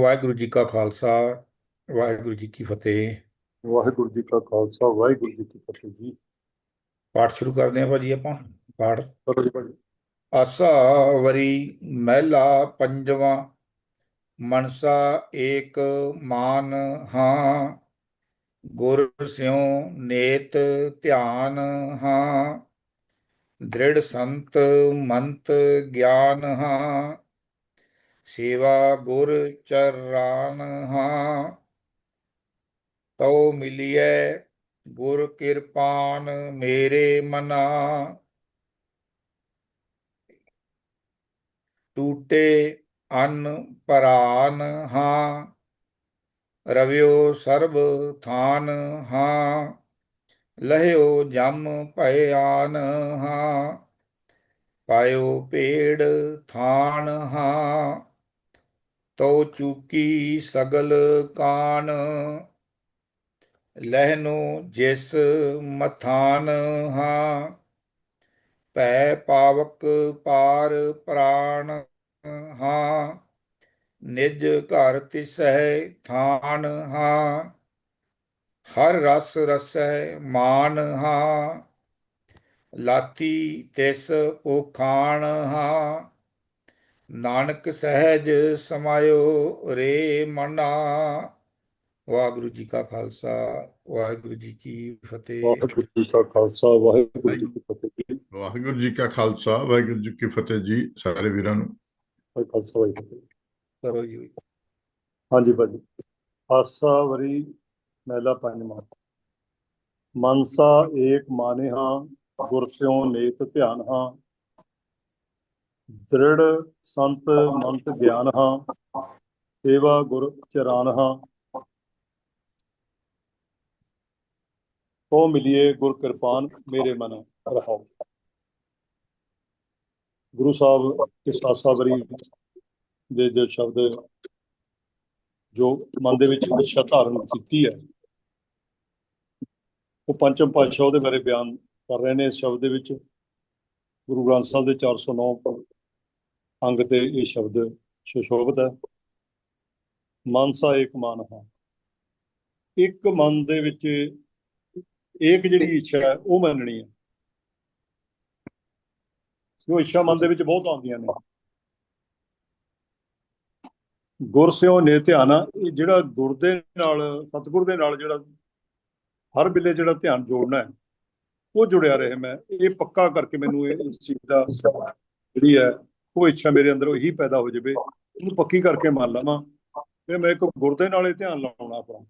ਵਾਹਿਗੁਰੂ ਜੀ ਕਾ ਖਾਲਸਾ ਵਾਹਿਗੁਰੂ ਜੀ ਕੀ ਫਤਿਹ। ਵਾਹਿਗੁਰੂ ਜੀ ਕਾ ਖਾਲਸਾ ਵਾਹਿਗੁਰੂ ਜੀ ਕੀ ਫਤਿਹ ਜੀ। ਪਾਠ ਸ਼ੁਰੂ ਕਰਦੇ ਹਾਂ ਭਾਜੀ ਆਪਾਂ ਪਾਠ। ਕਰੋ ਜੀ ਭਾਜੀ। ਆਸਾ ਵਰੀ ਮਹਿਲਾ ਪੰਜਵਾਂ ਮਨਸਾ ਏਕ ਮਾਨ ਹਾਂ, ਗੁਰ ਸਿਉ ਨੇਤ ਧਿਆਨ ਹਾਂ, ਦ੍ਰਿੜ ਸੰਤ ਮੰਤ ਗਿਆਨ ਹਾਂ, ਸੇਵਾ ਗੁਰ ਚਰਾਨ ਹਾਂ। ਤਉ ਮਿਲਿਐ ਗੁਰ ਕਿਰਪਾਨ ਮੇਰੇ ਮਨਾ। ਟੂਟੇ ਅਨ ਪਰਾਨ ਹਾਂ, ਰਵਿਓ ਸਰਬ ਥਾਨ ਹਾਂ, ਲਹਿਓ ਜਮ ਭਇਆਨ ਹਾਂ, ਪਾਇਓ ਪੇੜ ਥਾਨ ਹਾਂ ਤੋ ਚੂਕੀ ਸਗਲ ਕਾਨ, ਲਹਿਨੋ ਜਿਸ ਮਥਾਨ ਹਾਂ, ਭੈ ਪਾਵਕ ਪਾਰ ਪ੍ਰਾਣ ਹਾਂ ਨਿਜ ਘਰ ਤਿਸਹਿ ਥਾਨ ਹਾਂ ਹਰ ਰਸ ਰਸੈ ਮਾਨ ਹਾਂ ਲਾਤੀ ਤਿਸ ਪੋਖਾਣ ਹਾਂ ਨਾਨਕ ਸਹਿਜ ਸਮਾਇਓ ਰੇ ਮਨਾ। ਵਾਹਿਗੁਰੂ ਜੀ ਕਾ ਖਾਲਸਾ ਵਾਹਿਗੁਰੂ ਜੀ ਕੀ ਫਤਿਹ। ਵਾਹਿਗੁਰੂ ਜੀ ਕਾ ਖਾਲਸਾ ਵਾਹਿਗੁਰੂ ਜੀ ਕੀ ਫਤਿਹ ਵਾਹਿਗੁਰੂ ਜੀ ਕਾ ਖਾਲਸਾ ਵਾਹਿਗੁਰੂ ਜੀ ਕੀ ਫਤਿਹ ਜੀ ਸਾਰੇ ਵੀਰਾਂ ਨੂੰ। ਵਾਹਿ ਖਾਲਸਾ ਫਤਿਹ ਕਰੋ ਜੀ ਹਾਂਜੀ ਭਾਜੀ। ਆਸਾ ਵਰੀ ਮਹਿਲਾ ਪੰਜਵਾਂ ਮਨਸਾ ਏਕ ਮਾਨੇ ਹਾਂ ਗੁਰ ਸਿਉ ਨੇਤ ਧਿਆਨ ਹਾਂ। ਦ੍ਰਿੜ ਸੰਤ ਮੰਤ ਗਿਆਨ ਹਾਂ ਸੇਵਾ ਗੁਰ ਚਰਾਨ ਹਾਂ। ਤੋ ਮਿਲਿਏ ਗੁਰ ਕਿਰਪਾਨ ਮੇਰੇ ਮਨ ਰਹਾਓ ਗੁਰੂ ਸਾਹਿਬ ਕਿਸ ਆਸਾ ਦੇ ਜੋ ਸ਼ਬਦ ਜੋ ਮਨ ਦੇ ਵਿੱਚ ਇੱਛਾ ਧਾਰਨ ਕੀਤੀ ਹੈ, ਉਹ ਪੰਚਮ ਪਾਤਸ਼ਾਹ ਉਹਦੇ ਬਾਰੇ ਬਿਆਨ ਕਰ ਰਹੇ ਨੇ ਇਸ ਸ਼ਬਦ ਦੇ ਵਿੱਚ। ਗੁਰੂ ਗ੍ਰੰਥ ਸਾਹਿਬ ਦੇ 409 ਅੰਗ ਤੇ ਇਹ ਸ਼ਬਦ ਸੁਸ਼ੋਭਿਤ ਹੈ। ਮਨਸਾ ਏਕ ਮਨ ਹਾਂ। ਇੱਕ ਮਨ ਦੇ ਵਿੱਚ ਇੱਕ ਜਿਹੜੀ ਇੱਛਾ ਹੈ, ਉਹ ਮੰਨਣੀ ਹੈ। ਉਹ ਇੱਛਾ ਮਨ ਦੇ ਵਿੱਚ ਬਹੁਤ ਆਉਂਦੀਆਂ ਨੇ। ਗੁਰ ਸਿਓ ਨੇ ਧਿਆਨ, ਇਹ ਜਿਹੜਾ ਗੁਰ ਦੇ ਨਾਲ, ਸਤਿਗੁਰ ਦੇ ਨਾਲ ਜਿਹੜਾ ਹਰ ਵੇਲੇ ਜਿਹੜਾ ਧਿਆਨ ਜੋੜਨਾ ਹੈ, ਉਹ ਜੁੜਿਆ ਰਹੇ ਮੈਂ। ਇਹ ਪੱਕਾ ਕਰਕੇ ਮੈਨੂੰ ਇਹ ਇਸ ਚੀਜ਼ ਦਾ ਜਿਹੜੀ ਹੈ, ਉਹ ਇੱਛਾ ਮੇਰੇ ਅੰਦਰ ਉਹੀ ਪੈਦਾ ਹੋ ਜਾਵੇ। ਉਹਨੂੰ ਪੱਕੀ ਕਰਕੇ ਮੰਨ ਲਵਾਂ। ਤੇ ਮੈਂ ਇੱਕ ਗੁਰ ਦੇ ਨਾਲ ਹੀ ਧਿਆਨ ਲਾਉਣਾ ਆਪਣਾ।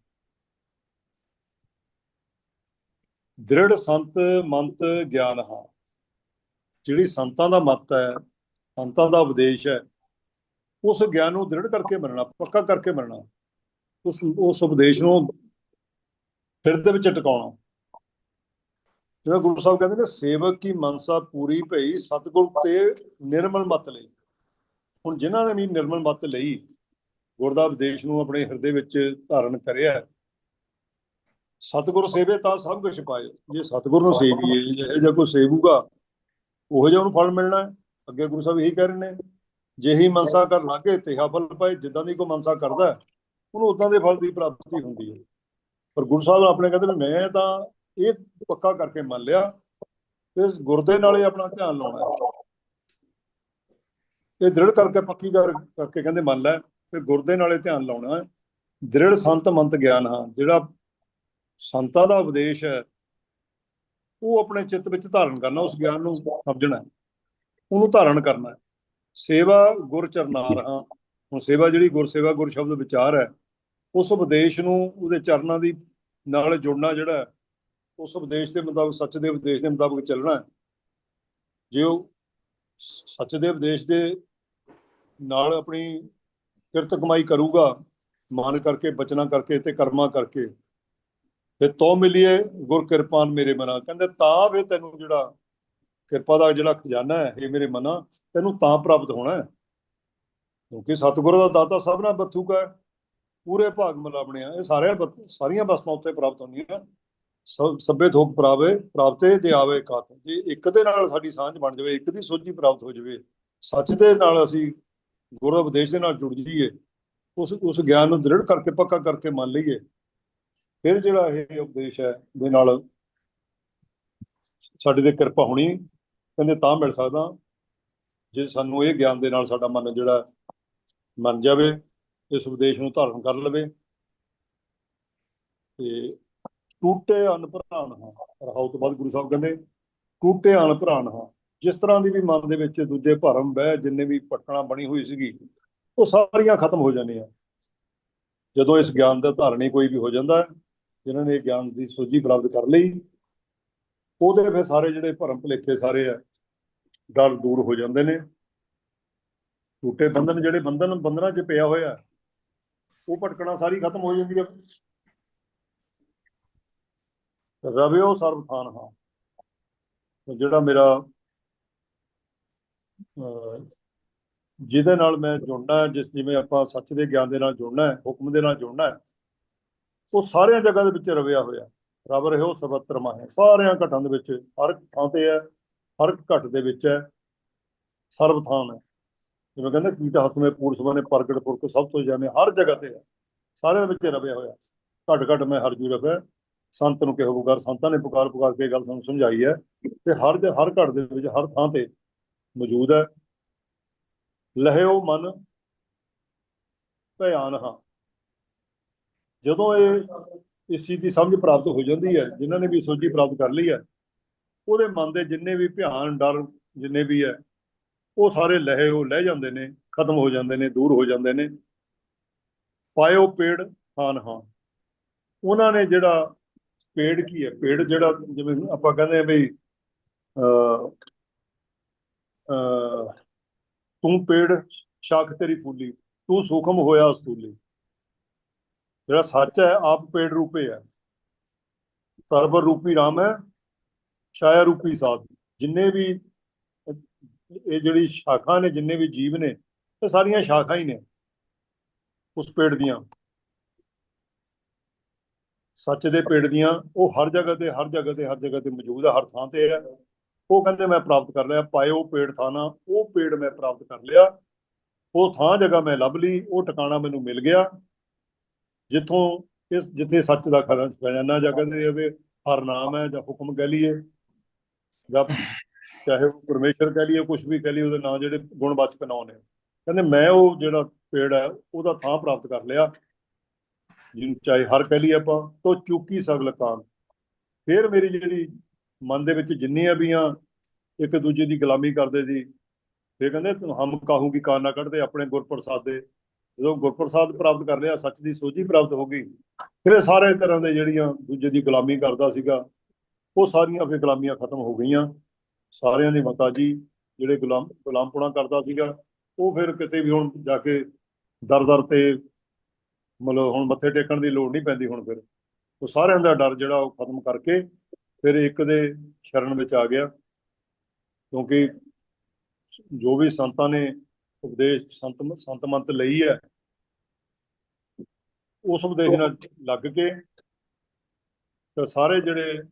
ਦ੍ਰਿੜ ਸੰਤ ਮੰਤ ਗਿਆਨ ਹਾਂ। ਜਿਹੜੀ ਸੰਤਾਂ ਦਾ ਮਤ ਹੈ, ਸੰਤਾਂ ਦਾ ਉਪਦੇਸ਼ ਹੈ, ਉਸ ਗਿਆਨ ਨੂੰ ਦ੍ਰਿੜ ਕਰਕੇ ਮੰਨਣਾ, ਪੱਕਾ ਕਰਕੇ ਮੰਨਣਾ, ਉਸ ਉਸ ਉਪਦੇਸ਼ ਨੂੰ ਹਿਰਦੇ ਵਿੱਚ ਟਿਕਾਉਣਾ। ਜਿਵੇਂ ਗੁਰੂ ਸਾਹਿਬ ਕਹਿੰਦੇ ਨੇ, ਸੇਵਕ ਕੀ ਮਨਸਾ ਪੂਰੀ ਭਈ, ਸਤਿਗੁਰ ਤੇ ਨਿਰਮਲ ਮਤ ਲਈ। ਹੁਣ ਜਿਨ੍ਹਾਂ ਨੇ ਵੀ ਨਿਰਮਲ ਮਤ ਲਈ, ਗੁਰ ਦਾ ਉਪਦੇਸ਼ ਨੂੰ ਆਪਣੇ ਹਿਰਦੇ ਵਿੱਚ ਧਾਰਨ ਕਰਿਆ ਸਤਿਗੁਰ ਸੇਵੇ ਤਾਂ ਸਭ ਕੁਝ ਪਾਏ। ਜੇ ਸਤਿਗੁਰ ਨੂੰ ਸੇਵੀਏ, ਜੇ ਜੇ ਕੋਈ ਸੇਵੂਗਾ ਉਹ ਜਿਹਾ ਉਹਨੂੰ ਫਲ ਮਿਲਣਾ ਹੈ। ਅੱਗੇ ਗੁਰੂ ਸਾਹਿਬ ਇਹੀ ਕਹਿ ਰਹੇ ਨੇ ਜਿਹੀ ਮਨਸਾ ਕਰ ਲਾਗੇ ਤਿਹਾ ਫਲ ਪਾਏ, ਜਿੱਦਾਂ ਦੀ ਕੋਈ ਮਨਸਾ ਕਰਦਾ ਉਹਨੂੰ ਉਦਾਂ ਦੇ ਫਲ ਦੀ ਪ੍ਰਾਪਤੀ ਹੁੰਦੀ ਹੈ। ਪਰ ਗੁਰੂ ਸਾਹਿਬ ਆਪਣੇ ਕਹਿੰਦੇ ਮੈਂ ਤਾਂ ਇਹ ਪੱਕਾ ਕਰਕੇ ਮੰਨ ਲਿਆ, ਤੇ ਗੁਰਦੇ ਨਾਲ ਹੀ ਆਪਣਾ ਧਿਆਨ ਲਾਉਣਾ ਹੈ। ਇਹ ਦ੍ਰਿੜ ਕਰਕੇ ਪੱਕੀ ਕਰ ਕਰਕੇ ਕਹਿੰਦੇ ਮੰਨ ਲੈ, ਤੇ ਗੁਰਦੇ ਨਾਲੇ ਧਿਆਨ ਲਾਉਣਾ ਹੈ। ਦ੍ਰਿੜ ਸੰਤ ਮੰਤ ਗਿਆਨ ਹਾਂ, ਜਿਹੜਾ ਸੰਤਾਂ ਦਾ ਉਪਦੇਸ਼ ਹੈ ਉਹ ਆਪਣੇ ਚਿੱਤ ਵਿੱਚ ਧਾਰਨ ਕਰਨਾ, ਉਸ ਗਿਆਨ ਨੂੰ ਸਮਝਣਾ ਉਹਨੂੰ ਧਾਰਨ ਕਰਨਾ ਸੇਵਾ ਗੁਰ ਚਰਨਾਰ ਹਾਂ ਹੁਣ ਸੇਵਾ ਜਿਹੜੀ ਗੁਰ ਸੇਵਾ ਗੁਰ ਸ਼ਬਦ ਵਿਚਾਰ ਹੈ, ਉਸ ਉਪਦੇਸ਼ ਨੂੰ, ਉਹਦੇ ਚਰਨਾਂ ਦੀ ਨਾਲ ਜੁੜਨਾ ਜਿਹੜਾ ਉਸ ਉਪਦੇਸ਼ ਦੇ ਮੁਤਾਬਕ ਸੱਚ ਦੇ ਉਪਦੇਸ਼ ਦੇ ਮੁਤਾਬਕ ਚੱਲਣਾ ਜੇ ਉਹ ਸੱਚ ਦੇ ਉਪਦੇਸ਼ ਦੇ ਨਾਲ ਆਪਣੀ ਕਿਰਤ ਕਮਾਈ ਕਰੂਗਾ, ਮਨ ਕਰਕੇ, ਬਚਨਾ ਕਰਕੇ ਤੇ ਕਰਮਾਂ ਕਰਕੇ ਤੇ ਤੋ ਮਿਲੀਏ ਗੁਰ ਕਿਰਪਾਨ ਮੇਰੇ ਮਨਾ। ਕਹਿੰਦੇ, ਤਾਂ ਫਿਰ ਤੈਨੂੰ ਜਿਹੜਾ ਕਿਰਪਾ ਦਾ ਜਿਹੜਾ ਖਜ਼ਾਨਾ ਹੈ, ਇਹ ਮੇਰੇ ਮਨਾ, ਤੈਨੂੰ ਤਾਂ ਪ੍ਰਾਪਤ ਹੋਣਾ ਹੈ। ਕਿਉਂਕਿ ਸਤਿਗੁਰੂ ਦਾ ਦਾਤਾ ਸਭਨਾ ਬਥੂਕਾ ਹੈ। ਪੂਰੇ ਭਾਗ ਮਿਲਾ ਬਣਿਆ ਇਹ ਸਾਰਿਆਂ ਬਤ- ਸਾਰੀਆਂ ਵਸਤਾਂ ਉੱਤੇ ਪ੍ਰਾਪਤ ਹੁੰਦੀਆਂ ਸ- ਸਭੇ ਥੋਕ ਪ੍ਰਾਵੇ ਪ੍ਰਾਪਤੇ ਜੇ ਆਵੇ ਕਾਤ ਜੇ ਇੱਕ ਦੇ ਨਾਲ ਸਾਡੀ ਸਾਂਝ ਬਣ ਜਾਵੇ, ਇੱਕ ਦੀ ਸੋਝੀ ਪ੍ਰਾਪਤ ਹੋ ਜਾਵੇ, ਸੱਚ ਦੇ ਨਾਲ ਅਸੀਂ ਗੁਰੂ ਉਪਦੇਸ਼ ਦੇ ਨਾਲ ਜੁੜ ਜਾਈਏ, ਉਸ ਉਸ ਗਿਆਨ ਨੂੰ ਦ੍ਰਿੜ ਕਰਕੇ, ਪੱਕਾ ਕਰਕੇ ਮੰਨ ਲਈਏ ਫਿਰ ਜਿਹੜਾ ਇਹ ਉਪਦੇਸ਼ ਹੈ ਦੇ ਨਾਲ ਸਾਡੇ ਤੇ ਕਿਰਪਾ ਹੋਣੀ ਕਹਿੰਦੇ ਤਾਂ ਮਿਲ ਸਕਦਾ ਜੇ ਸਾਨੂੰ ਇਹ ਗਿਆਨ ਦੇ ਨਾਲ ਸਾਡਾ ਮਨ ਜਿਹੜਾ ਮੰਨ ਜਾਵੇ, ਇਸ ਉਪਦੇਸ਼ ਨੂੰ ਧਾਰਨ ਕਰ ਲਵੇ। ਤੇ ਟੂਟੇ ਅਨਭਰਾਨ ਹਾਂ, ਰਹਾਉ ਤੋਂ ਬਾਅਦ ਗੁਰੂ ਸਾਹਿਬ ਕਹਿੰਦੇ, ਟੂਟੇ ਅਨਭਰਾਨ ਹਾਂ, ਜਿਸ ਤਰ੍ਹਾਂ ਦੀ ਵੀ ਮਨ ਦੇ ਵਿੱਚ ਦੂਜੇ ਭਰਮ ਬਹਿ ਜਿੰਨੇ ਵੀ ਪਟਕਣਾ ਬਣੀ ਹੋਈ ਸੀਗੀ, ਉਹ ਸਾਰੀਆਂ ਖਤਮ ਹੋ ਜਾਂਦੀਆਂ। ਜਦੋਂ ਇਸ ਗਿਆਨ ਦਾ ਧਾਰਨੀ ਕੋਈ ਵੀ ਹੋ ਜਾਂਦਾ ਹੈ ਜਿਨ੍ਹਾਂ ਨੇ ਗਿਆਨ ਦੀ ਸੋਝੀ ਪ੍ਰਾਪਤ ਕਰ ਲਈ ਉਹਦੇ ਫਿਰ ਸਾਰੇ ਜਿਹੜੇ ਭਰਮ ਭੁਲੇਖੇ ਸਾਰੇ ਆ ਡਰ ਦੂਰ ਹੋ ਜਾਂਦੇ ਨੇ। ਟੂਟੇ ਬੰਧਨ ਜਿਹੜੇ ਬੰਧਨ ਬੰਧਨਾਂ 'ਚ ਪਿਆ ਹੋਇਆ ਉਹ ਭਟਕਣਾ ਸਾਰੀ ਖਤਮ ਹੋ ਜਾਂਦੀ ਹੈ ਰਵਿਓ ਸਰਬ ਥਾਨ ਹਾਂ। ਜਿਹੜਾ ਮੇਰਾ ਅਹ, ਜਿਹਦੇ ਨਾਲ ਮੈਂ ਜੁੜਨਾ ਜਿਸ ਜਿਵੇਂ ਆਪਾਂ ਸੱਚ ਦੇ ਗਿਆਨ ਦੇ ਨਾਲ ਜੁੜਨਾ ਹੈ ਹੁਕਮ ਦੇ ਨਾਲ ਜੁੜਨਾ ਹੈ ਉਹ ਸਾਰਿਆਂ ਜਗ੍ਹਾ ਦੇ ਵਿੱਚ ਰਵਿਆ ਹੋਇਆ। ਰਬ ਰਹਿਓ ਸਰਬੱਤਰ ਮਾਹੇ ਸਾਰਿਆਂ ਘਟਾਂ ਦੇ ਵਿੱਚ ਹਰ ਇੱਕ ਥਾਂ ਤੇ ਹੈ, ਹਰ ਇੱਕ ਘਟ ਦੇ ਵਿੱਚ ਹੈ, ਸਰਬ ਥਾਨ ਹੈ। ਜਿਵੇਂ ਕਹਿੰਦੇ ਕੀਟ ਹਸਮੇ ਪੂਰ ਸਭਨੇ ਪ੍ਰਗਟ ਪੁਰਖ ਸਭ ਤੋਂ ਜਾਣੇ ਹਰ ਜਗ੍ਹਾ ਤੇ ਹੈ। ਸਾਰਿਆਂ ਦੇ ਵਿੱਚ ਰਵਿਆ ਹੋਇਆ। ਘਟ ਘਟ ਮੈਂ ਹਰ ਜੂ ਰਵਿਆ ਸੰਤ ਨੂੰ ਕਿਹੋ ਪੁਕਾਰ, ਸੰਤਾਂ ਨੇ ਪੁਕਾਰ ਪੁਕਾਰ ਕੇ ਗੱਲ ਸਾਨੂੰ ਸਮਝਾਈ ਹੈ ਤੇ ਹਰ ਜ- ਹਰ ਘਟ ਦੇ ਵਿੱਚ, ਹਰ ਥਾਂ ਤੇ ਮੌਜੂਦ ਹੈ। ਲਹਿਓ ਮਨ, ਭਿਆਨ ਹਾਂ। ਜਦੋਂ ਇਹ ਇਸ ਚੀਜ਼ ਦੀ ਸਮਝ ਪ੍ਰਾਪਤ ਹੋ ਜਾਂਦੀ ਹੈ, ਜਿਨ੍ਹਾਂ ਨੇ ਵੀ ਸੋਝੀ ਪ੍ਰਾਪਤ ਕਰ ਲਈ ਹੈ, ਉਹਦੇ ਮਨ ਦੇ ਜਿੰਨੇ ਵੀ ਭਿਆਨ, ਡਰ ਜਿੰਨੇ ਵੀ ਹੈ, ਉਹ ਸਾਰੇ ਲਹੇ ਉਹ ਲਹਿ ਜਾਂਦੇ ਨੇ, ਖਤਮ ਹੋ ਜਾਂਦੇ ਨੇ, ਦੂਰ ਹੋ ਜਾਂਦੇ ਨੇ। ਪਾਇਓ ਪੇੜ ਖਾਨ ਹਾਂ ਉਹਨਾਂ ਨੇ ਜਿਹੜਾ ਪੇੜ ਕੀ ਹੈ? ਪੇੜ ਜਿਹੜਾ ਜਿਵੇਂ ਆਪਾਂ ਕਹਿੰਦੇ ਆ ਵੀ ਅ ਅ ਤੂੰ ਪੇੜ, ਸ਼ਾਖ ਤੇਰੀ ਫੂਲੀ, ਤੂੰ ਸੂਖਮ ਹੋਇਆ ਅਸਤੂਲੀ। ਜਿਹੜਾ ਸੱਚ ਹੈ, ਆਪ ਪੇੜ ਰੂਪੇ ਹੈ। ਸਰਬਰ ਰੂਪੀ ਰਾਮ ਹੈ, ਛਾਇਆ ਰੂਪੀ ਸਾਧ। ਜਿੰਨੇ ਵੀ ਇਹ ਜਿਹੜੀ ਸ਼ਾਖਾ ਨੇ, ਜਿੰਨੇ ਵੀ ਜੀਵ ਨੇ, ਇਹ ਸਾਰੀਆਂ ਸ਼ਾਖਾ ਹੀ ਨੇ ਉਸ ਪੇੜ ਦੀਆਂ। ਸੱਚ ਦੇ ਪੇੜ ਦੀਆਂ, ਉਹ ਹਰ ਜਗ੍ਹਾ ਤੇ, ਹਰ ਜਗ੍ਹਾ ਤੇ, ਹਰ ਜਗ੍ਹਾ ਤੇ ਮੌਜੂਦ ਹੈ ਹਰ ਥਾਂ ਤੇ ਹੈ ਉਹ ਕਹਿੰਦੇ ਮੈਂ ਪ੍ਰਾਪਤ ਕਰ ਲਿਆ, ਪਾਇਓ ਪੇੜ ਥਾਨਾ ਉਹ ਪੇੜ ਮੈਂ ਪ੍ਰਾਪਤ ਕਰ ਲਿਆ। ਉਹ ਥਾਂ, ਜਗ੍ਹਾ ਮੈਂ ਲੱਭ ਲਈ, ਉਹ ਟਿਕਾਣਾ ਮੈਨੂੰ ਮਿਲ ਗਿਆ। ਜਿੱਥੋਂ ਇਸ ਜਿੱਥੇ ਸੱਚ ਦਾ ਖਰਾ ਖਜ਼ਾਨਾ ਜਾਂ ਕਹਿੰਦੇ ਆ ਹਰ ਨਾਮ ਹੈ ਜਾਂ ਹੁਕਮ ਕਹਿ ਲਈਏ, ਜਾਂ ਚਾਹੇ ਉਹ ਪਰਮੇਸ਼ਰ ਕਹਿ ਲਈਏ ਕੁਝ ਵੀ ਕਹਿ ਲਈਏ, ਉਹਦੇ ਨਾਂ ਜਿਹੜੇ ਗੁਣਵਾਚਕ ਨਾਂ ਨੇ। ਕਹਿੰਦੇ ਮੈਂ ਉਹ ਜਿਹੜਾ ਪੇੜ ਹੈ, ਉਹਦਾ ਥਾਂ ਪ੍ਰਾਪਤ ਕਰ ਲਿਆ। ਜਿਹਨੂੰ ਚਾਹੇ ਹਰ ਕਹਿ ਲਈਏ ਆਪਾਂ, ਤੋ ਚੁੱਕੀ ਸਗਲ ਕਾਮ ਫਿਰ ਮੇਰੀ ਜਿਹੜੀ ਮਨ ਦੇ ਵਿੱਚ ਜਿੰਨੀਆਂ ਵੀ ਆ, ਇੱਕ ਦੂਜੇ ਦੀ ਗੁਲਾਮੀ ਕਰਦੇ ਸੀ, ਫਿਰ ਕਹਿੰਦੇ ਹਮ ਕਾਹੂ ਕੀ ਕਾਨਾ ਕੱਢਦੇ, ਆਪਣੇ ਗੁਰਪ੍ਰਸਾਦ ਦੇ ਜਦੋਂ ਗੁਰਪ੍ਰਸਾਦ ਪ੍ਰਾਪਤ ਕਰ ਲਿਆ, ਸੱਚ ਦੀ ਸੋਝੀ ਪ੍ਰਾਪਤ ਹੋ ਗਈ, ਫਿਰ ਇਹ ਸਾਰੇ ਤਰ੍ਹਾਂ ਦੇ ਜਿਹੜੀਆਂ ਦੂਜੇ ਦੀ ਗੁਲਾਮੀ ਕਰਦਾ ਸੀਗਾ, ਉਹ ਸਾਰੀਆਂ ਫਿਰ ਗੁਲਾਮੀਆਂ ਖਤਮ ਹੋ ਗਈਆਂ। ਸਾਰਿਆਂ ਦੀ ਮਾਤਾ ਜੀ ਜਿਹੜੇ ਗੁਲਾਮ ਗੁਲਾਮਪੁਣਾ ਕਰਦਾ ਸੀਗਾ, ਉਹ ਫਿਰ ਕਿਤੇ ਵੀ ਹੁਣ ਜਾ ਕੇ ਦਰ ਦਰ ਤੇ ਮਤਲਬ ਹੁਣ ਮੱਥੇ ਟੇਕਣ ਦੀ ਲੋੜ ਨਹੀਂ ਪੈਂਦੀ ਹੁਣ ਫਿਰ। ਉਹ ਸਾਰਿਆਂ ਦਾ ਡਰ ਜਿਹੜਾ ਉਹ ਖਤਮ ਕਰਕੇ ਫਿਰ ਇੱਕ ਦੇ ਸ਼ਰਨ ਵਿੱਚ ਆ ਗਿਆ। ਕਿਉਂਕਿ ਜੋ ਵੀ ਸੰਤਾਂ ਨੇ ਉਪਦੇਸ਼ ਸੰਤ ਸੰਤ ਮੰਤ ਲਈ ਹੈ। ਉਸ ਉਪਦੇਸ਼ ਨਾਲ ਲੱਗ ਕੇ ਤਾਂ ਸਾਰੇ ਜਿਹੜੇ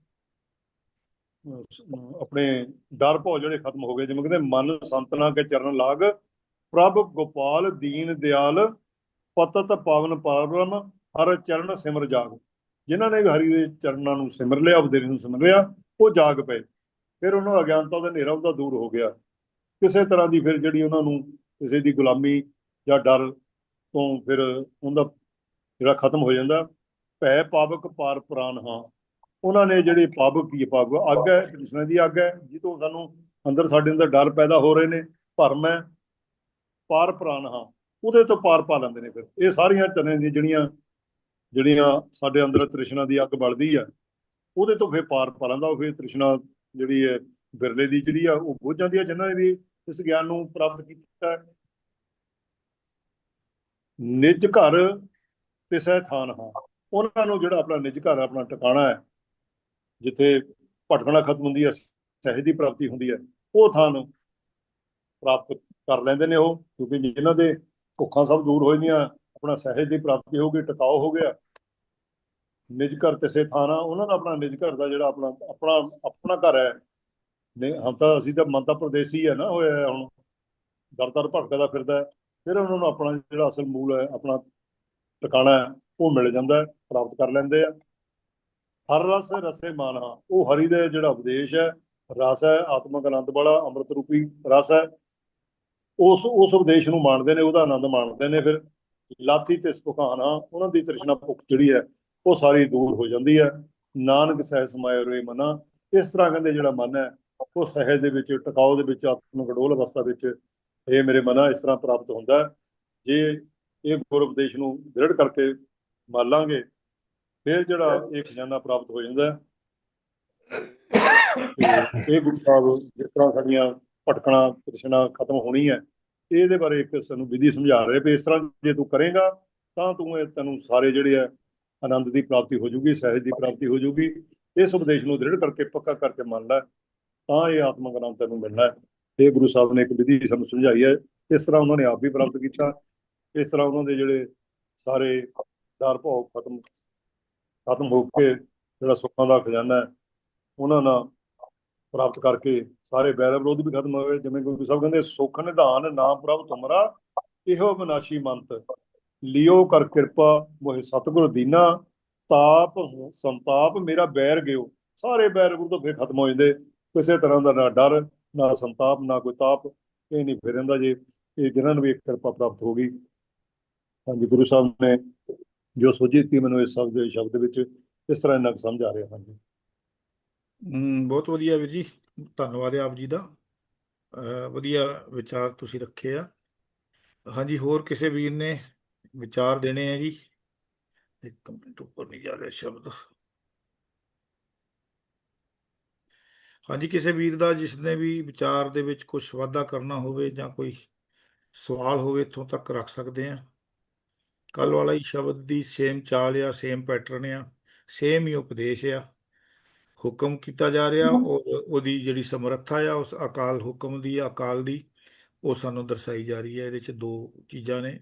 ਆਪਣੇ ਡਰ ਭੋ ਜਿਹੜੇ ਖਤਮ ਹੋ ਗਏ। ਜਿਵੇਂ ਕਹਿੰਦੇ, ਮਨ ਸੰਤਨਾ ਕੇ ਚਰਨ ਲਾਗ, ਪ੍ਰਭ ਗੋਪਾਲ ਦੀਨ ਦਿਆਲ, ਪਤਤ ਪਾਵਨ ਪਾਰਮ ਹਰ ਚਰਨ ਸਿਮਰ ਜਾਗ। ਜਿਨ੍ਹਾਂ ਨੇ ਵੀ ਹਰੀ ਦੇ ਚਰਨਾਂ ਨੂੰ ਸਿਮਰ ਲਿਆ, ਉਪਦੇਸ਼ ਨੂੰ ਸਿਮਰ ਲਿਆ, ਉਹ ਜਾਗ ਪਏ। ਫਿਰ ਉਹਨਾਂ ਦਾ ਅਗਿਆਨਤਾ ਦਾ ਹਨੇਰਾ ਉਹਦਾ ਦੂਰ ਹੋ ਗਿਆ। ਕਿਸੇ ਤਰ੍ਹਾਂ ਦੀ ਫਿਰ ਜਿਹੜੀ ਉਹਨਾਂ ਨੂੰ ਕਿਸੇ ਦੀ ਗੁਲਾਮੀ ਜਾਂ ਡਰ ਤੋਂ ਫਿਰ ਉਹਦਾ ਜਿਹੜਾ ਖਤਮ ਹੋ ਜਾਂਦਾ। ਭੈ ਪਾਵਕ ਪਾਰ ਪ੍ਰਾਨ ਹਾਂ। ਉਹਨਾਂ ਨੇ ਜਿਹੜੇ ਪਾਵਕ ਕੀ ਹੈ? ਪਾਵਕ? ਅੱਗ ਹੈ, ਕ੍ਰਿਸ਼ਨ ਦੀ ਅੱਗ ਹੈ ਜਿੱਤੋਂ ਸਾਨੂੰ ਅੰਦਰ ਸਾਡੇ ਅੰਦਰ ਡਰ ਪੈਦਾ ਹੋ ਰਹੇ ਨੇ, ਭਰਮ ਹੈ, ਪਾਰ ਪ੍ਰਾਨ ਹਾਂ। ਉਹਦੇ ਤੋਂ ਪਾਰ ਪਾ ਲੈਂਦੇ ਨੇ ਫਿਰ। ਇਹ ਸਾਰੀਆਂ ਚਨੇ ਦੀਆਂ ਜਿਹੜੀਆਂ ਜਿਹੜੀਆਂ ਸਾਡੇ ਅੰਦਰ ਤ੍ਰਿਸ਼ਨਾ ਦੀ ਅੱਗ ਬਲਦੀ ਆ, ਉਹਦੇ ਤੋਂ ਫਿਰ ਪਾਰ ਪਾ ਲੈਂਦਾ ਉਹ ਫਿਰ ਤ੍ਰਿਸ਼ਨਾ ਜਿਹੜੀ ਹੈ ਬਿਰਲੇ ਦੀ ਜਿਹੜੀ ਆ, ਉਹ ਬੁੱਝ ਜਾਂਦੀ ਆ, ਜਿਨ੍ਹਾਂ ਨੇ ਵੀ ਇਸ ਗਿਆਨ ਨੂੰ ਪ੍ਰਾਪਤ ਕੀਤਾ ਹੈ। ਨਿਜ ਘਰ ਤਿਸੈ ਥਾਨ ਹਾਂ ਉਹਨਾਂ ਨੂੰ ਜਿਹੜਾ ਆਪਣਾ ਨਿਜ ਘਰ ਆਪਣਾ ਟਿਕਾਣਾ ਹੈ, ਜਿੱਥੇ ਭਟਕਣਾ ਖਤਮ ਹੁੰਦੀ ਹੈ, ਸਹਿਜ ਦੀ ਪ੍ਰਾਪਤੀ ਹੁੰਦੀ ਹੈ, ਉਹ ਥਾਂ ਪ੍ਰਾਪਤ ਕਰ ਲੈਂਦੇ ਨੇ ਉਹ, ਕਿਉਂਕਿ ਜਿਨ੍ਹਾਂ ਦੇ ਭੁੱਖਾਂ ਸਭ ਦੂਰ ਹੋ ਜਾਂਦੀਆਂ ਆਪਣਾ ਸਹਿਜ ਦੀ ਪ੍ਰਾਪਤੀ ਹੋ ਗਈ, ਟਿਕਾਓ ਹੋ ਗਿਆ ਨਿਜ ਘਰ ਤੇ ਤਿਸੇ ਥਾਣਾ ਉਹਨਾਂ ਦਾ ਆਪਣਾ ਨਿਜ ਘਰ ਦਾ ਜਿਹੜਾ ਆਪਣਾ ਆਪਣਾ ਆਪਣਾ ਘਰ ਹੈ ਨੇ ਹਮ ਤਾਂ ਅਸੀਂ ਤਾਂ ਮਨ ਤਾਂ ਪ੍ਰਦੇਸੀ ਹੈ ਨਾ ਹੋਇਆ ਹੁਣ ਦਰ ਦਰ ਭਟਕਦਾ ਫਿਰਦਾ ਫਿਰ ਉਹਨਾਂ ਨੂੰ ਆਪਣਾ ਜਿਹੜਾ ਅਸਲ ਮੂਲ ਹੈ, ਆਪਣਾ ਟਿਕਾਣਾ ਹੈ, ਉਹ ਮਿਲ ਜਾਂਦਾ ਪ੍ਰਾਪਤ ਕਰ ਲੈਂਦੇ ਆ। ਹਰ ਰਸ ਰਸੇ ਮਾਨਹਾ ਉਹ ਹਰੀ ਦਾ ਜਿਹੜਾ ਉਪਦੇਸ਼ ਹੈ, ਰਸ ਹੈ, ਆਤਮਕ ਆਨੰਦ ਵਾਲਾ, ਅੰਮ੍ਰਿਤ ਰੂਪੀ ਰਸ ਹੈ, ਉਸ ਉਸ ਉਪਦੇਸ਼ ਨੂੰ ਮਾਣਦੇ ਨੇ, ਉਹਦਾ ਆਨੰਦ ਮਾਣਦੇ ਨੇ ਫਿਰ। ਲਾਥੀ ਤੇ ਸੁਖਾਨਾ ਉਹਨਾਂ ਦੀ ਤ੍ਰਿਸ਼ਨਾ ਭੁੱਖ ਜਿਹੜੀ ਹੈ, ਉਹ ਸਾਰੀ ਦੂਰ ਹੋ ਜਾਂਦੀ ਹੈ। ਨਾਨਕ ਸਹਿ ਸਮਾਇ ਰੋਏ ਮਨਾ, ਇਸ ਤਰ੍ਹਾਂ ਕਹਿੰਦੇ ਜਿਹੜਾ ਮਨ ਹੈ ਆਪੋ ਸਹਿਜ ਦੇ ਵਿੱਚ ਟਿਕਾਓ ਦੇ ਵਿੱਚ, ਆਤਮ ਅਡੋਲ ਅਵਸਥਾ ਵਿੱਚ ਇਹ ਮੇਰੇ ਮਨਾ ਇਸ ਤਰ੍ਹਾਂ ਪ੍ਰਾਪਤ ਹੁੰਦਾ ਹੈ। ਜੇ ਇਹ ਗੁਰ ਉਪਦੇਸ਼ ਨੂੰ ਦ੍ਰਿੜ ਕਰਕੇ ਮੰਨ ਲਾਂਗੇ, ਫਿਰ ਜਿਹੜਾ ਇਹ ਖਜ਼ਾਨਾ ਪ੍ਰਾਪਤ ਹੋ ਜਾਂਦਾ ਹੈ। ਇਹ ਗੁਰੂ ਸਾਹਿਬ ਜਿਸ ਤਰ੍ਹਾਂ ਸਾਡੀਆਂ ਭਟਕਣਾ ਤ੍ਰਿਸ਼ਨਾ ਖਤਮ ਹੋਣੀ ਹੈ, ਇਹਦੇ ਬਾਰੇ ਇੱਕ ਸਾਨੂੰ ਵਿਧੀ ਸਮਝਾ ਰਹੇ ਵੀ ਇਸ ਤਰ੍ਹਾਂ ਜੇ ਤੂੰ ਕਰੇਗਾ, ਤਾਂ ਤੂੰ ਇਹ ਤੈਨੂੰ ਸਾਰੇ ਜਿਹੜੇ ਆ ਆਨੰਦ ਦੀ ਪ੍ਰਾਪਤੀ ਹੋ ਜੂਗੀ, ਸਹਿਜ ਦੀ ਪ੍ਰਾਪਤੀ ਹੋ ਜੂਗੀ। ਇਸ ਉਪਦੇਸ਼ ਨੂੰ ਦ੍ਰਿੜ ਕਰਕੇ ਪੱਕਾ ਕਰਕੇ ਮੰਨ ਲੈ। ਤਾਂ ਇਹ ਆਤਮਕ ਆਨੰਦ ਤੈਨੂੰ ਮਿਲਣਾ ਹੈ। ਇਹ ਗੁਰੂ ਸਾਹਿਬ ਨੇ ਇੱਕ ਵਿਧੀ ਸਾਨੂੰ ਸਮਝਾਈ ਹੈ। ਇਸ ਤਰ੍ਹਾਂ ਉਹਨਾਂ ਨੇ ਆਪ ਵੀ ਪ੍ਰਾਪਤ ਕੀਤਾ। ਇਸ ਤਰ੍ਹਾਂ ਉਹਨਾਂ ਦੇ ਜਿਹੜੇ ਸਾਰੇ ਦਾਰ ਭੋਗ ਖਤਮ ਖਤਮ ਹੋ ਕੇ ਜਿਹੜਾ ਸੁੱਖਾਂ ਦਾ ਖਜ਼ਾਨਾ ਹੈ, ਉਹਨਾਂ ਨਾਲ ਪ੍ਰਾਪਤ ਕਰਕੇ ਸਾਰੇ ਬੈਰ ਵਿਰੋਧ ਵੀ ਖਤਮ ਹੋਏ। ਜਿਵੇਂ ਗੁਰੂ ਸਾਹਿਬ ਕਹਿੰਦੇ, ਸੁਖ ਨਿਧਾਨ ਨਾਮ ਪ੍ਰਭ ਤੁਮਰਾ, ਇਹੋ ਵਿਨਾਸ਼ੀ ਮੰਤ। ਲਿਓ ਕਰ ਕਿਰਪਾ, ਮੋਹਿ ਸਤਿਗੁਰ ਦੀਨਾ। ਤਾਪ, ਸੰਤਾਪ ਮੇਰਾ ਬੈਰ ਗਿਓ। ਸਾਰੇ ਬੈਰ ਗੁਰੂ ਤੋਂ ਫੇਰ ਖਤਮ ਹੋ ਜਾਂਦੇ। ਕਿਸੇ ਤਰ੍ਹਾਂ ਦਾ ਨਾ ਡਰ ਨਾ ਸੰਤਾਪ ਨਾ ਕੋਈ ਤਾਪ ਇਹ ਨਹੀਂ ਫਿਰ ਰਹਿੰਦਾ ਜੇ। ਇਹ ਜਿਨ੍ਹਾਂ ਨੂੰ ਵੀ ਇੱਕ ਕਿਰਪਾ ਪ੍ਰਾਪਤ ਹੋ ਗਈ। ਹਾਂਜੀ ਗੁਰੂ ਸਾਹਿਬ ਨੇ ਜੋ ਸੋਚੀ ਦਿੱਤੀ ਮੈਨੂੰ ਇਸ ਸ਼ਬਦ ਸ਼ਬਦ ਵਿੱਚ ਇਸ ਤਰ੍ਹਾਂ ਇਹਨਾਂ ਸਮਝ ਆ ਰਿਹਾ ਹਾਂਜੀ। ਹਮ, ਬਹੁਤ ਵਧੀਆ ਵੀਰ ਜੀ। ਧੰਨਵਾਦ ਹੈ ਆਪ ਜੀ ਦਾ। ਵਧੀਆ ਵਿਚਾਰ ਤੁਸੀਂ ਰੱਖੇ ਆ। ਹਾਂਜੀ ਹੋਰ ਕਿਸੇ ਵੀਰ ਨੇ ਵਿਚਾਰ ਦੇਣੇ ਆ ਜੀ? ਇੱਕ ਮਿੰਟ ਉੱਪਰ ਨਹੀਂ ਜਾ ਰਿਹਾ ਸ਼ਬਦ। ਹਾਂਜੀ ਕਿਸੇ ਵੀਰ ਦਾ ਜਿਸ ਨੇ ਵੀ ਵਿਚਾਰ ਦੇ ਵਿੱਚ ਕੁਝ ਵਾਧਾ ਕਰਨਾ ਹੋਵੇ ਜਾਂ ਕੋਈ ਸਵਾਲ ਹੋਵੇ ਇੱਥੋਂ ਤੱਕ ਰੱਖ ਸਕਦੇ ਆ ਕੱਲ ਵਾਲਾ ਹੀ ਸ਼ਬਦ ਦੀ ਸੇਮ ਚਾਲ ਆ ਸੇਮ ਪੈਟਰਨ ਆ ਸੇਮ ਹੀ ਉਪਦੇਸ਼ ਆ। ਹੁਕਮ ਕੀਤਾ ਜਾ ਰਿਹਾ ਔਰ ਉਹਦੀ ਜਿਹੜੀ ਸਮਰੱਥਾ ਆ ਉਸ ਅਕਾਲ ਹੁਕਮ ਦੀ ਅਕਾਲ ਦੀ ਉਹ ਸਾਨੂੰ ਦਰਸਾਈ ਜਾ ਰਹੀ ਹੈ। ਇਹਦੇ ਚ ਦੋ ਚੀਜ਼ਾਂ ਨੇ।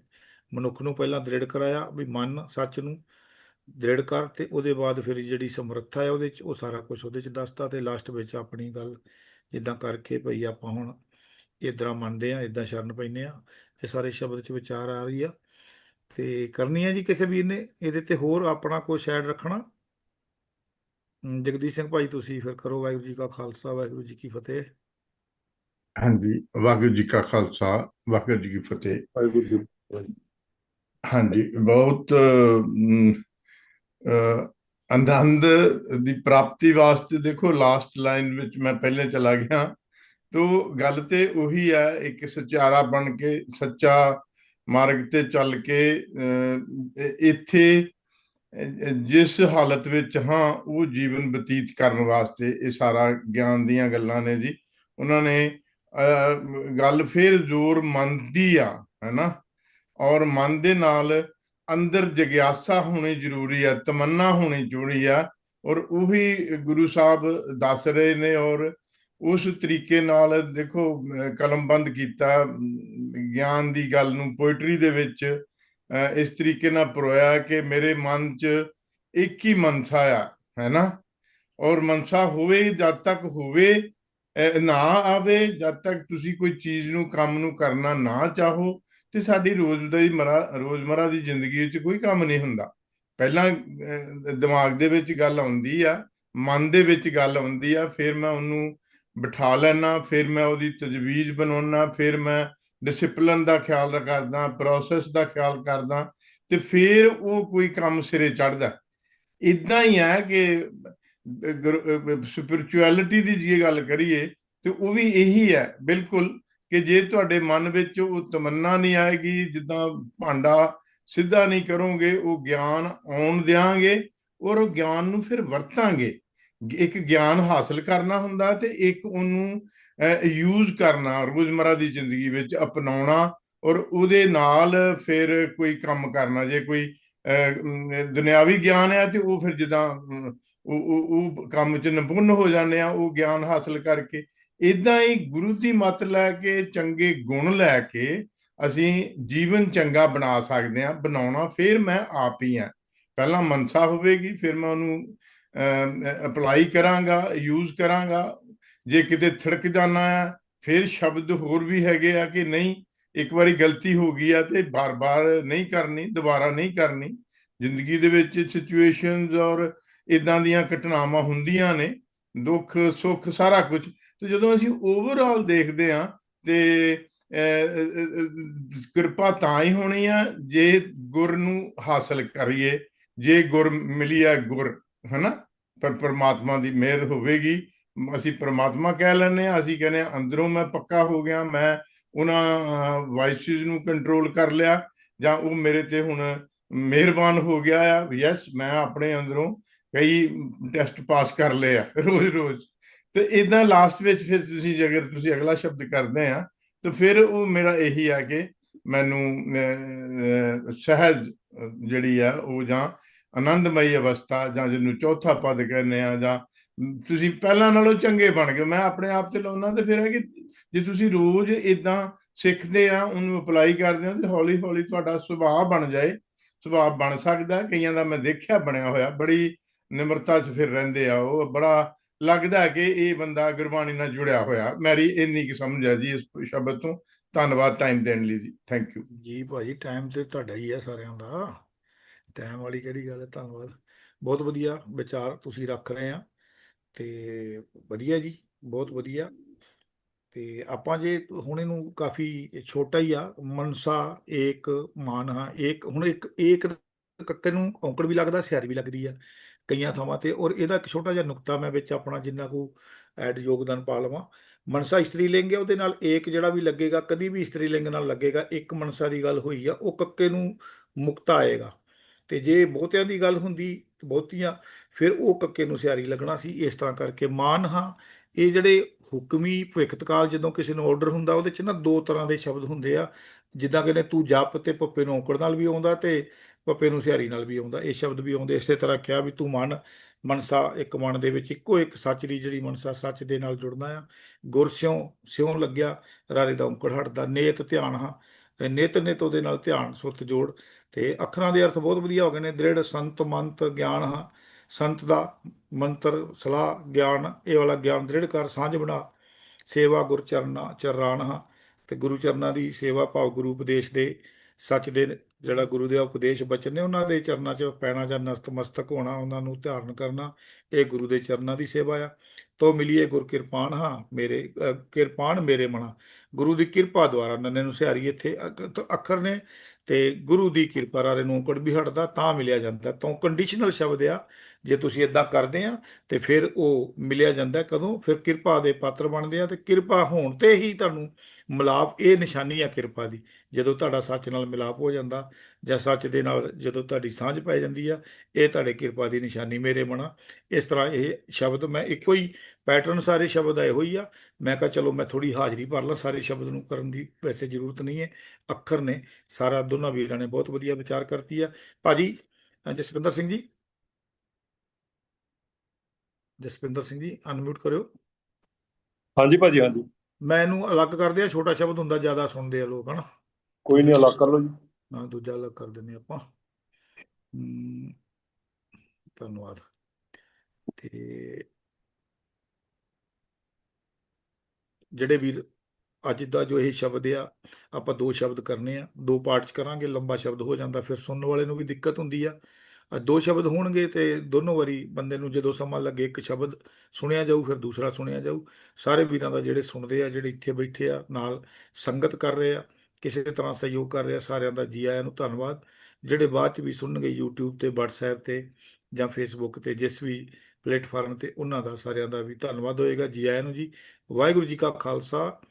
ਮਨੁੱਖ ਨੂੰ ਪਹਿਲਾਂ ਦ੍ਰਿੜ ਕਰਾਇਆ ਵੀ ਮਨ ਸੱਚ ਨੂੰ ਦ੍ਰਿੜ ਕਰ ਤੇ ਉਹਦੇ ਬਾਅਦ ਫਿਰ ਜਿਹੜੀ ਸਮਰੱਥਾ ਹੈ ਉਹਦੇ ਚ ਉਹ ਸਾਰਾ ਕੁਝ ਉਹਦੇ ਚ ਦੱਸਤਾ ਤੇ ਲਾਸਟ ਵਿੱਚ ਆਪਣੀ ਗੱਲ ਜਿੱਦਾਂ ਕਰਕੇ ਭਈ ਆਪਾਂ ਹੁਣ ਇਦਾਂ ਮੰਨਦੇ ਆ ਇਦਾਂ ਸ਼ਰਨ ਪੈਂਦੇ ਆ ਇਹ ਸਾਰੇ ਸ਼ਬਦ ਚ ਵਿਚਾਰ ਆ ਰਹੀ ਆ। ਤੇ ਕਰਨੀ ਹੈ ਜੀ ਕਿਸੇ ਵੀਰ ਨੇ ਇਹਦੇ ਤੇ ਹੋਰ ਆਪਣਾ ਕੋਈ ਸ਼ੈਡ ਰੱਖਣਾ? ਜਗਦੀਸ਼ ਸਿੰਘ ਭਾਈ ਤੁਸੀਂ ਫਿਰ ਕਰੋ ਵਾਹਿਗੁਰੂ ਜੀ ਕਾ ਖਾਲਸਾ ਵਾਹਿਗੁਰੂ ਜੀ ਕੀ ਫਤਿਹ। ਹਾਂਜੀ ਵਾਹਿਗੁਰੂ ਜੀ ਕਾ ਖਾਲਸਾ ਵਾਹਿਗੁਰੂ ਜੀ ਕੀ ਫਤਿਹ। ਵਾਹਿਗੁਰੂ ਜੀ ਹਾਂਜੀ ਬਹੁਤ ਆਨੰਦ ਦੀ ਪ੍ਰਾਪਤੀ ਵਾਸਤੇ ਦੇਖੋ ਲਾਸਟ ਲਾਈਨ ਵਿੱਚ ਮੈਂ ਪਹਿਲੇ ਚਲਾ ਗਿਆ। ਤੋ ਗੱਲ ਤੇ ਉਹੀ ਹੈ ਇੱਕ ਸਚਾਰਾ ਬਣ ਕੇ ਸੱਚਾ ਮਾਰਗ ਤੇ ਚੱਲ ਕੇ ਇੱਥੇ ਜਿਸ ਹਾਲਤ ਵਿੱਚ ਹਾਂ ਉਹ ਜੀਵਨ ਬਤੀਤ ਕਰਨ ਵਾਸਤੇ ਇਹ ਸਾਰਾ ਗਿਆਨ ਦੀਆਂ ਗੱਲਾਂ ਨੇ ਜੀ। ਉਹਨਾਂ ਨੇ ਅ, ਗੱਲ ਫੇਰ ਜ਼ੋਰ ਮੰਨਦੀ ਆ ਹੈਨਾ? ਔਰ ਮਨ ਦੇ ਨਾਲ ਅੰਦਰ ਜਗਿਆਸਾ ਹੋਣੀ ਜ਼ਰੂਰੀ ਆ, ਤਮੰਨਾ ਹੋਣੀ ਜ਼ਰੂਰੀ ਆ ਔਰ ਉਹੀ ਗੁਰੂ ਸਾਹਿਬ ਦੱਸ ਰਹੇ ਨੇ ਔਰ ਉਸ ਤਰੀਕੇ ਨਾਲ ਦੇਖੋ ਕਲਮਬੰਦ ਕੀਤਾ ਗਿਆਨ ਦੀ ਗੱਲ ਨੂੰ ਪੋਇਟਰੀ ਦੇ ਵਿੱਚ ਇਸ ਤਰੀਕੇ ਨਾਲ ਪਰੋਇਆ ਕਿ ਮੇਰੇ ਮਨ 'ਚ ਇੱਕ ਹੀ ਮਨਸਾ ਆ, ਹੈ ਨਾ? ਔਰ ਮਨਸਾ ਹੋਵੇ, ਜਦ ਤੱਕ ਹੋਵੇ ਨਾ ਆਵੇ, ਜਦ ਤੱਕ ਤੁਸੀਂ ਕੋਈ ਚੀਜ਼ ਨੂੰ, ਕੰਮ ਨੂੰ ਕਰਨਾ ਨਾ ਚਾਹੋ ਤੇ ਸਾਡੀ ਰੋਜ਼ਮਰਾ ਮਰਾ, ਰੋਜ਼ਮਰਾ ਦੀ ਜ਼ਿੰਦਗੀ ਵਿੱਚ ਕੋਈ ਕੰਮ ਨਹੀਂ ਹੁੰਦਾ। ਪਹਿਲਾਂ ਦਿਮਾਗ ਦੇ ਵਿੱਚ ਗੱਲ ਆਉਂਦੀ ਆ, ਮਨ ਦੇ ਵਿੱਚ ਗੱਲ ਆਉਂਦੀ ਆ, ਫਿਰ ਮੈਂ ਉਹਨੂੰ ਬਿਠਾ ਲੈਣਾ ਫਿਰ ਮੈਂ ਉਹਦੀ ਤਜਵੀਜ਼ ਬਣਾਉਣਾ ਫਿਰ ਮੈਂ ਡਿਸਪਲਿਨ ਦਾ ਖਿਆਲ ਕਰਦਾ ਪ੍ਰੋਸੈਸ ਦਾ ਖਿਆਲ ਕਰਦਾ ਤੇ ਫਿਰ ਉਹ ਕੋਈ ਕੰਮ ਸਿਰੇ ਚੜਦਾ ਇਦਾਂ ਹੀ ਹੈ ਕਿ ਸਪਿਰਚੁਅਲਿਟੀ ਦੀ ਜੇ ਗੱਲ ਕਰੀਏ, ਤੇ ਉਹ ਵੀ ਇਹੀ ਹੈ ਬਿਲਕੁਲ ਕਿ ਜੇ ਤੁਹਾਡੇ ਮਨ ਵਿੱਚ ਉਹ ਤਮੰਨਾ ਨਹੀਂ ਆਏਗੀ ਜਿੱਦਾਂ ਭਾਂਡਾ ਸਿੱਧਾ ਨਹੀਂ ਕਰੋਗੇ ਉਹ ਗਿਆਨ ਆਉਣ ਦਿਆਂਗੇ ਔਰ ਉਹ ਗਿਆਨ ਨੂੰ ਫਿਰ ਵਰਤਾਂਗੇ। ਇੱਕ ਗਿਆਨ ਹਾਸਲ ਕਰਨਾ ਹੁੰਦਾ ਤੇ ਇੱਕ ਉਹਨੂੰ ਯੂਜ਼ ਕਰਨਾ ਰੋਜ਼ਮਰਾ ਦੀ ਜ਼ਿੰਦਗੀ ਵਿੱਚ ਅਪਣਾਉਣਾ ਔਰ ਉਹਦੇ ਨਾਲ ਫਿਰ ਕੋਈ ਕੰਮ ਕਰਨਾ ਜੇ ਕੋਈ ਅਹ, ਦੁਨਿਆਵੀ ਗਿਆਨ ਹੈ ਤੇ ਉਹ ਫਿਰ ਜਿੱਦਾਂ ਉਹ ਉਹ ਉਹ ਕੰਮ 'ਚ ਨਿਪੁੰਨ ਹੋ ਜਾਂਦੇ ਆ ਉਹ ਗਿਆਨ ਹਾਸਲ ਕਰਕੇ ਇਦਾਂ ਹੀ ਗੁਰੂ ਦੀ ਮੱਤ ਲੈ ਕੇ, ਚੰਗੇ ਗੁਣ ਲੈ ਕੇ ਅਸੀਂ ਜੀਵਨ ਚੰਗਾ ਬਣਾ ਸਕਦੇ ਹਾਂ, ਬਣਾਉਣਾ ਫਿਰ ਮੈਂ ਆਪ ਹੀ ਹਾਂ। ਪਹਿਲਾਂ ਮਨਸਾ ਹੋਵੇਗੀ, ਫਿਰ ਮੈਂ ਉਹਨੂੰ ਅਪਲਾਈ ਕਰਾਂਗਾ ਯੂਜ਼ ਕਰਾਂਗਾ। ਜੇ ਕਿਤੇ ਥੜਕ ਜਾਣਾ ਹੈ ਫਿਰ ਸ਼ਬਦ ਹੋਰ ਵੀ ਹੈਗੇ ਆ ਕਿ ਨਹੀਂ, ਇੱਕ ਵਾਰੀ ਗਲਤੀ ਹੋ ਗਈ ਆ ਤੇ ਬਾਰ-ਬਾਰ ਨਹੀਂ ਕਰਨੀ, ਦੁਬਾਰਾ ਨਹੀਂ ਕਰਨੀ। ਜ਼ਿੰਦਗੀ ਦੇ ਵਿੱਚ ਸਿਚੁਏਸ਼ਨਸ ਔਰ ਇਦਾਂ ਦੀਆਂ ਘਟਨਾਵਾਂ ਹੁੰਦੀਆਂ ਨੇ, ਦੁੱਖ, ਸੁੱਖ, ਸਾਰਾ ਕੁਝ ਤੇ ਜਦੋਂ ਅਸੀਂ ਓਵਰਆਲ ਦੇਖਦੇ ਆ ਤੇ ਕਿਰਪਾ ਤਾਂ ਹੀ ਹੋਣੀ ਆ ਜੇ ਗੁਰ ਨੂੰ ਹਾਸਲ ਕਰੀਏ, ਜੇ ਗੁਰ ਮਿਲੀ ਗੁਰ, ਹਨਾ? ਪਰ ਪਰਮਾਤਮਾ ਦੀ ਮਿਹਰ ਹੋਵੇਗੀ। ਅਸੀਂ ਪਰਮਾਤਮਾ ਕਹਿ ਲੈਂਦੇ ਆ ਅਸੀਂ ਕਹਿੰਦੇ ਆ ਅੰਦਰੋਂ ਮੈਂ ਪੱਕਾ ਹੋ ਗਿਆ, ਮੈਂ ਉਹਨਾਂ ਵਾਇਸਿਸ ਨੂੰ ਕੰਟਰੋਲ ਕਰ ਲਿਆ, ਜਾਂ ਉਹ ਮੇਰੇ ਤੇ ਹੁਣ ਮਿਹਰਬਾਨ ਹੋ ਗਿਆ ਆ ਯੈਸ ਮੈਂ ਆਪਣੇ ਅੰਦਰੋਂ ਕਈ ਟੈਸਟ ਪਾਸ ਕਰ ਲਏ ਆ, ਰੋਜ਼-ਰੋਜ਼। ਤੇ ਇਦਾਂ ਲਾਸਟ ਵਿੱਚ ਫਿਰ ਤੁਸੀਂ ਜੇਕਰ ਤੁਸੀਂ ਅਗਲਾ ਸ਼ਬਦ ਕਰਦੇ ਆ, ਤਾਂ ਫਿਰ ਉਹ ਮੇਰਾ ਇਹੀ ਆ ਕਿ ਮੈਨੂੰ ਸਹਿਜ ਜਿਹੜੀ ਆ ਉਹ ਜਾਂ ਆਨੰਦਮਈ ਅਵਸਥਾ ਜਾਂ ਜਿਹਨੂੰ ਚੌਥਾ ਪਦ ਕਹਿੰਦੇ ਆ ਜਾਂ ਤੁਸੀਂ ਪਹਿਲਾਂ ਨਾਲੋਂ ਚੰਗੇ ਬਣ ਗਏ। ਮੈਂ ਆਪਣੇ ਆਪ ਤੇ ਲਾਉਣਾ ਤੇ ਫਿਰ ਹੈ ਕਿ ਜੇ ਤੁਸੀਂ ਰੋਜ਼ ਇਦਾਂ ਸਿੱਖਦੇ ਆ, ਉਹਨੂੰ ਅਪਲਾਈ ਕਰਦੇ ਆ ਤੇ ਹੌਲੀ ਹੌਲੀ ਤੁਹਾਡਾ ਸੁਭਾਅ ਬਣ ਜਾਏ, ਸੁਭਾਅ ਬਣ ਸਕਦਾ। ਕਈਆਂ ਦਾ ਮੈਂ ਦੇਖਿਆ ਬਣਿਆ ਹੋਇਆ, ਬੜੀ ਨਿਮਰਤਾ 'ਚ ਫਿਰ ਰਹਿੰਦੇ ਆ ਉਹ, ਬੜਾ ਲੱਗਦਾ ਕਿ ਇਹ ਬੰਦਾ ਗੁਰਬਾਣੀ ਨਾਲ ਜੁੜਿਆ ਹੋਇਆ। ਮੇਰੀ ਇੰਨੀ ਕਿ ਸਮਝ ਆ ਜੀ ਇਸ ਸ਼ਬਦ ਤੋਂ। ਧੰਨਵਾਦ ਟਾਈਮ ਦੇਣ ਲਈ ਜੀ। ਥੈਂਕ ਯੂ ਜੀ ਭਾਜੀ ਟਾਈਮ ਤੇ ਤੁਹਾਡਾ ਹੀ ਆ ਸਾਰਿਆਂ ਦਾ। ਟਾਈਮ ਵਾਲੀ ਕਿਹੜੀ ਗੱਲ ਹੈ? ਧੰਨਵਾਦ। ਬਹੁਤ ਵਧੀਆ ਵਿਚਾਰ ਤੁਸੀਂ ਰੱਖ ਰਹੇ ਆ। ਤੇ ਵਧੀਆ ਜੀ, ਬਹੁਤ ਵਧੀਆ। ਤੇ ਆਪਾਂ ਜੇ ਹੁਣ ਇਹਨੂੰ ਕਾਫੀ ਛੋਟਾ ਹੀ ਆ, ਮਨਸਾ, ਏਕ ਮਾਨ ਹਾਂ ਏਕ। ਹੁਣ ਇੱਕ, ਏਕ ਕੱਕੇ ਨੂੰ ਔਂਕੜ ਵੀ ਲੱਗਦਾ, ਸਿਆਰੀ ਵੀ ਲੱਗਦੀ ਆ। ਕਈਆਂ ਥਾਵਾਂ ਤੇ ਔਰ ਇਹਦਾ ਇੱਕ ਛੋਟਾ ਜਿਹਾ ਨੁਕਤਾ ਮੈਂ ਵਿੱਚ ਆਪਣਾ ਜਿੰਨਾ ਕੋ ਐਡ ਯੋਗਦਾਨ ਪਾ ਲਵਾਂ। ਮਨਸਾ ਇਸਤਰੀ ਲਿੰਗ ਹੈ, ਉਹਦੇ ਨਾਲ ਏਕ ਜਿਹੜਾ ਵੀ ਲੱਗੇਗਾ, ਕਦੀ ਵੀ ਇਸਤਰੀ ਲਿੰਗ ਨਾਲ ਲੱਗੇਗਾ, ਇੱਕ ਮਨਸਾ ਦੀ ਗੱਲ ਹੋਈ ਆ, ਉਹ ਕੱਕੇ ਨੂੰ ਮੁਕਤਾ ਆਏਗਾ। ਤੇ ਜੇ ਬਹੁਤਿਆਂ ਦੀ ਗੱਲ ਹੁੰਦੀ, ਬਹੁਤੀਆਂ, ਫਿਰ ਉਹ ਕੱਕੇ ਨੂੰ ਸਿਆਰੀ ਲੱਗਣਾ ਸੀ, ਇਸ ਤਰ੍ਹਾਂ ਕਰਕੇ ਮਾਨ ਹਾਂ। ਇਹ ਜਿਹੜੇ ਹੁਕਮੀ ਭਵਿੱਖਤਕਾਲ ਜਦੋਂ ਕਿਸੇ ਨੂੰ ਆਰਡਰ ਹੁੰਦਾ, ਉਹਦੇ ਚ ਨਾ ਦੋ ਤਰ੍ਹਾਂ ਦੇ ਸ਼ਬਦ ਹੁੰਦੇ ਆ। ਜਿੱਦਾਂ ਕਹਿੰਦੇ ਤੂੰ ਜੱਪ ਤੇ ਪੱਪੇ ਨੂੰ ਔਕੜ ਨਾਲ ਵੀ ਆਉਂਦਾ ਤੇ ਪੱਪੇ ਨੂੰ ਸਿਆਰੀ ਨਾਲ ਵੀ ਆਉਂਦਾ, ਇਹ ਸ਼ਬਦ ਵੀ ਆਉਂਦੇ, ਇਸੇ ਤਰ੍ਹਾਂ ਕਿਹਾ ਵੀ ਤੂੰ ਮਨ, ਮਨਸਾ ਇੱਕ ਮਨ ਦੇ ਵਿੱਚ, ਇੱਕੋ ਇੱਕ ਸੱਚ ਦੀ ਜਿਹੜੀ ਮਨਸਾ ਸੱਚ ਦੇ ਨਾਲ ਜੁੜਨਾ ਆ। ਗੁਰ ਸਿਉ ਸਿਉ ਲੱਗਿਆ, ਰਾਰੇ ਦਾ ਔਂਕੜ ਹਟਦਾ, ਨੇਤ ਧਿਆਨ ਹਾਂ। ਨੇਤ ਨੇਤ ਉਹਦੇ ਨਾਲ ਧਿਆਨ, ਸੁਰਤ ਜੋੜ। ਤੇ ਅੱਖਰਾਂ ਦੇ ਅਰਥ ਬਹੁਤ ਵਧੀਆ ਹੋ ਗਏ ਨੇ, ਦ੍ਰਿੜ ਸੰਤ ਮੰਤ ਗਿਆਨ ਹਾਂ। ਸੰਤ ਦਾ ਮੰਤਰ, ਸਲਾਹ, ਗਿਆਨ, ਇਹ ਵਾਲਾ ਗਿਆਨ ਦ੍ਰਿੜ ਕਰ, ਸਾਂਝ ਬਣਾ। ਸੇਵਾ ਗੁਰ ਚਰਨਾ, ਚਰਾਨ ਹਾਂ। ਤੇ ਗੁਰੂ ਚਰਨਾਂ ਦੀ ਸੇਵਾ ਭਾਵ ਗੁਰੂ ਉਪਦੇਸ਼ ਦੇ ਸੱਚ ਦੇ ਜਿਹੜਾ ਗੁਰੂ ਦੇ ਉਪਦੇਸ਼ ਬਚਨ ਨੇ ਉਹਨਾਂ ਦੇ ਚਰਨਾਂ 'ਚ ਪੈਣਾ ਜਾਂ ਨਸਤਮਸਤਕ ਹੋਣਾ, ਉਹਨਾਂ ਨੂੰ ਧਾਰਨ ਕਰਨਾ, ਇਹ ਗੁਰੂ ਦੇ ਚਰਨਾਂ ਦੀ ਸੇਵਾ ਆ। ਤੋ ਮਿਲੀਏ ਗੁਰ ਕਿਰਪਾਨ, ਹਾਂ, ਮੇਰੇ ਕਿਰਪਾਨ ਮੇਰੇ ਮਨਾ। ਗੁਰੂ ਦੀ ਕਿਰਪਾ ਦੁਆਰਾ ਨੰਨੇ ਨੂੰ ਸਿਹਾਰੀ ਇੱਥੇ ਅੱਖਰ ਨੇ ਤੇ ਗੁਰੂ ਦੀ ਕਿਰਪਾ ਰਾਰੇ ਨੂੰ ਔਂਕੜ ਵੀ ਹਟਦਾ, ਤਾਂ ਮਿਲਿਆ ਜਾਂਦਾ। ਤਾਂ ਕੰਡੀਸ਼ਨਲ ਸ਼ਬਦ ਆ ਜੇ ਤੁਸੀਂ ਇਦਾਂ ਕਰਦੇ ਆ, ਤੇ ਫਿਰ ਉਹ ਮਿਲਿਆ ਜਾਂਦਾ ਕਦੋਂ? ਫਿਰ ਕਿਰਪਾ ਦੇ ਪਾਤਰ ਬਣਦੇ ਆ, ਤੇ ਕਿਰਪਾ ਹੋਣ ਤੇ ਹੀ ਤੁਹਾਨੂੰ ਮਿਲਾਪ, ਇਹ ਨਿਸ਼ਾਨੀ ਆ ਕਿਰਪਾ ਦੀ। ਜਦੋਂ ਤੁਹਾਡਾ ਸੱਚ ਨਾਲ ਮਿਲਾਪ ਹੋ ਜਾਂਦਾ, ਜਾਂ ਸੱਚ ਦੇ ਨਾਲ ਜਦੋਂ ਤੁਹਾਡੀ ਸਾਂਝ ਪੈ ਜਾਂਦੀ ਆ, ਇਹ ਤੁਹਾਡੇ ਕਿਰਪਾ ਦੀ ਨਿਸ਼ਾਨੀ ਮੇਰੇ ਬਣਾ। ਇਸ ਤਰ੍ਹਾਂ ਇਹ ਸ਼ਬਦ ਮੈਂ ਇੱਕੋ ਹੀ ਪੈਟਰਨ ਸਾਰੇ ਸ਼ਬਦ ਇਹੋ ਹੀ ਆ। ਮੈਂ ਕਿਹਾ ਚਲੋ ਮੈਂ ਥੋੜੀ ਹਾਜ਼ਰੀ ਭਰ ਲਾਂ ਸਾਰੇ ਸ਼ਬਦ ਨੂੰ ਕਰਨ ਦੀ ਵੈਸੇ ਜ਼ਰੂਰਤ ਨਹੀਂ ਹੈ, ਅੱਖਰ ਨੇ, ਸਾਰਾ ਦੋਨਾਂ ਵੀਰਾਂ ਨੇ ਬਹੁਤ ਵਧੀਆ ਵਿਚਾਰ ਕਰਤੀ ਆ। ਭਾਜੀ ਜਸਵਿੰਦਰ ਸਿੰਘ ਜੀ। ਜਸਵਿੰਦਰ ਸਿੰਘ ਜੀ ਅਨਮਿਊਟ ਕਰਿਓ। ਹਾਂਜੀ ਭਾਜੀ ਹਾਂਜੀ। ਮੈਂ ਇਹਨੂੰ ਅਲੱਗ ਕਰਦੇ ਆ ਛੋਟਾ ਸ਼ਬਦ ਹੁੰਦਾ ਜ਼ਿਆਦਾ ਸੁਣਦੇ ਆ ਲੋਕ ਹਨਾ? ਕੋਈ ਨਹੀਂ ਅਲੱਗ ਕਰ ਲਓ ਜੀ। ਨਾ ਦੂਜਾ ਅਲੱਗ ਕਰ ਦਿੰਦੇ ਆਪਾਂ। ਧੰਨਵਾਦ। ਤੇ ਜਿਹੜੇ ਵੀਰ ਅੱਜ ਦਾ ਜੋ ਇਹ ਸ਼ਬਦ ਆ ਆਪਾਂ ਦੋ ਸ਼ਬਦ ਕਰਨੇ ਆ ਦੋ ਪਾਰਟ ਚ ਕਰਾਂਗੇ ਲੰਬਾ ਸ਼ਬਦ ਹੋ ਜਾਂਦਾ ਫਿਰ ਸੁਣਨ ਵਾਲੇ ਨੂੰ ਵੀ ਦਿੱਕਤ ਹੁੰਦੀ ਆ। ਦੋ ਸ਼ਬਦ ਹੋਣਗੇ ਤੇ ਦੋਨੋਂ ਵਾਰੀ ਬੰਦੇ ਨੂੰ ਜਦੋਂ ਸਮਾਂ ਲੱਗੇ ਇੱਕ ਸ਼ਬਦ ਸੁਣਿਆ ਜਾਊ, ਫਿਰ ਦੂਸਰਾ ਸੁਣਿਆ ਜਾਊ। ਸਾਰੇ ਵੀਰਾਂ ਦਾ ਜਿਹੜੇ ਸੁਣਦੇ ਆ, ਜਿਹੜੇ ਇੱਥੇ ਬੈਠੇ ਆ, ਨਾਲ ਸੰਗਤ ਕਰ ਰਹੇ ਆ, ਕਿਸੇ ਤਰ੍ਹਾਂ ਸਹਿਯੋਗ ਕਰ ਰਹੇ ਆ, ਸਾਰਿਆਂ ਦਾ ਜੀ ਆਇਆਂ ਨੂੰ ਧੰਨਵਾਦ। ਜਿਹੜੇ ਬਾਅਦ ਚ ਵੀ ਸੁਣਨਗੇ YouTube ਤੇ, WhatsApp ਤੇ ਜਾਂ Facebook ਤੇ, ਜਿਸ ਵੀ ਪਲੇਟਫਾਰਮ ਤੇ, ਉਹਨਾਂ ਦਾ ਸਾਰਿਆਂ ਦਾ ਵੀ ਧੰਨਵਾਦ ਹੋਏਗਾ। ਜੀ ਆਇਆਂ ਨੂੰ ਜੀ। ਵਾਹਿਗੁਰੂ ਜੀ ਕਾ ਖਾਲਸਾ